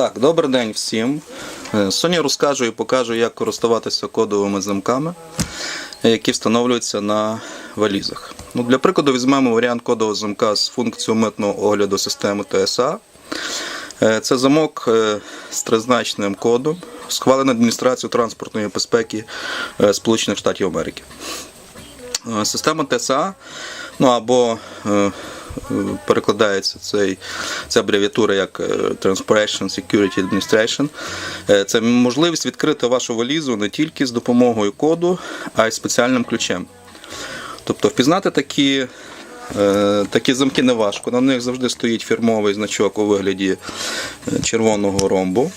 Так, добрий день всім. Е, Сьогодні розкажу і покажу, як користуватися кодовими замками, які встановлюються на валізах. Ну, для прикладу візьмемо варіант кодового замка з функцією митного огляду системи ТСА. Е, Це замок е, з тризначним кодом, схвалений адміністрацією транспортної безпеки Сполучених Штатів Америки. Система ТСА, ну або перекладається цей, ця абревіатура як е, Transportation Security Administration. Е, Це можливість відкрити вашу валізу не тільки з допомогою коду, а й спеціальним ключем. Тобто впізнати такі, е, такі замки не важко. На них завжди стоїть фірмовий значок у вигляді е, червоного ромбу.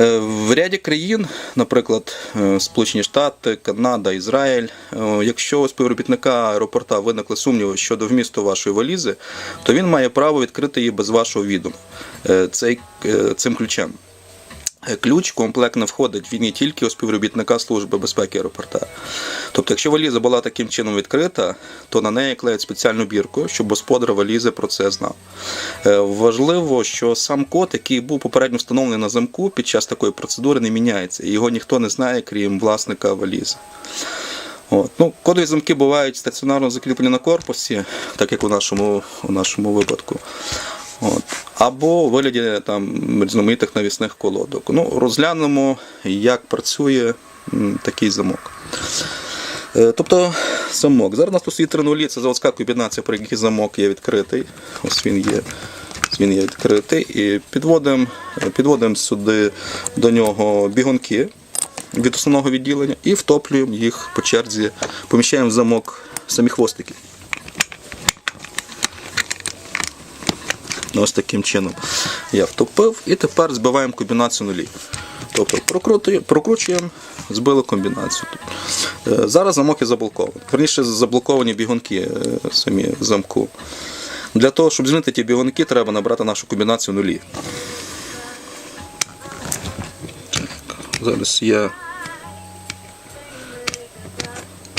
Е, В ряді країн, наприклад, е, Сполучені Штати, Канада, Ізраїль, е, якщо у співробітника аеропорта виникли сумніви щодо вмісту вашої валізи, то він має право відкрити її без вашого відома цим ключем. Ключ в комплект не входить, він є тільки у співробітника Служби безпеки аеропорта. Тобто, якщо валіза була таким чином відкрита, то на неї клеють спеціальну бірку, щоб господар валізи про це знав. Е, Важливо, що сам код, який був попередньо встановлений на замку, під час такої процедури не міняється. І його ніхто не знає, крім власника валізи. От. Ну, кодові замки бувають стаціонарно закріплені на корпусі, так як у нашому, у нашому випадку. От. Або вигляді там, різноманітних навісних колодок. Ну, розглянемо, як працює такий замок. Е, Тобто замок. Зараз у нас тут стоїть три це заводська комбінація, про який замок є відкритий. Ось він є. Він є відкритий. І підводимо підводимо сюди до нього бігунки від основного відділення і втоплюємо їх по черзі, поміщаємо в замок самі хвостики. Ось таким чином я втопив і тепер збиваємо комбінацію нулів. Тобто прокручуємо, збили комбінацію. Е, Зараз замок є заблокований. Верніше заблоковані бігунки е, самі в замку. Для того, щоб змінити ті бігунки, треба набрати нашу комбінацію нулі. Зараз я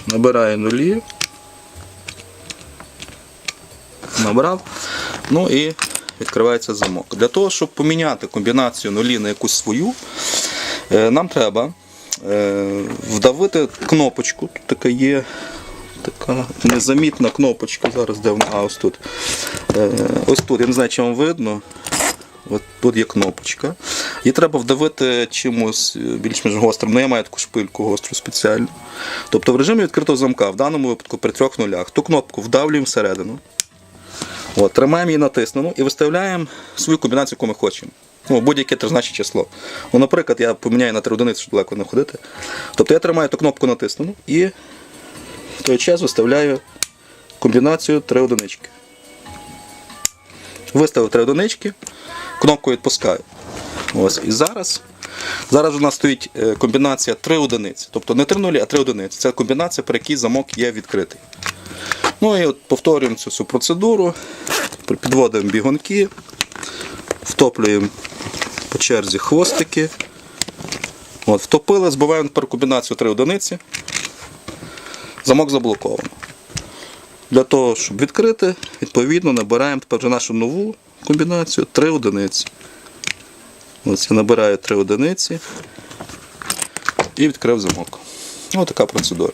набираю нулі. Набрав. Ну і відкривається замок. Для того, щоб поміняти комбінацію нулі на якусь свою, е, нам треба е, вдавити кнопочку. Тут така є така незамітна кнопочка. Зараз де вона? А, ось тут. Е, Ось тут, я не знаю, чи вам видно. От тут є кнопочка. Її треба вдавити чимось більш-менш гострим. Ну, я маю таку шпильку гостру спеціальну. Тобто в режимі відкритого замка, в даному випадку при трьох нулях, ту кнопку вдавлюємо всередину. От, тримаємо її натиснену і виставляємо свою комбінацію, яку ми хочемо. Ну, будь-яке тризначне число. Ну, наприклад, я поміняю на три одиниці, щоб далеко не ходити. Тобто я тримаю ту кнопку натиснену і в той час виставляю комбінацію три одинички. Виставив три одинички, кнопку відпускаю. Ось. І зараз, зараз у нас стоїть е, комбінація три одиниці. Тобто не три нулі, а три одиниці. Це комбінація, при якій замок є відкритий. Ну і от повторюємо цю всю процедуру, підводимо бігунки, втоплюємо по черзі хвостики. От, втопили, збиваємо тепер комбінацію 3 одиниці. Замок заблоковано. Для того, щоб відкрити, відповідно набираємо тепер вже нашу нову комбінацію 3 одиниці. Ось я набираю 3 одиниці і відкрив замок. Ось така процедура.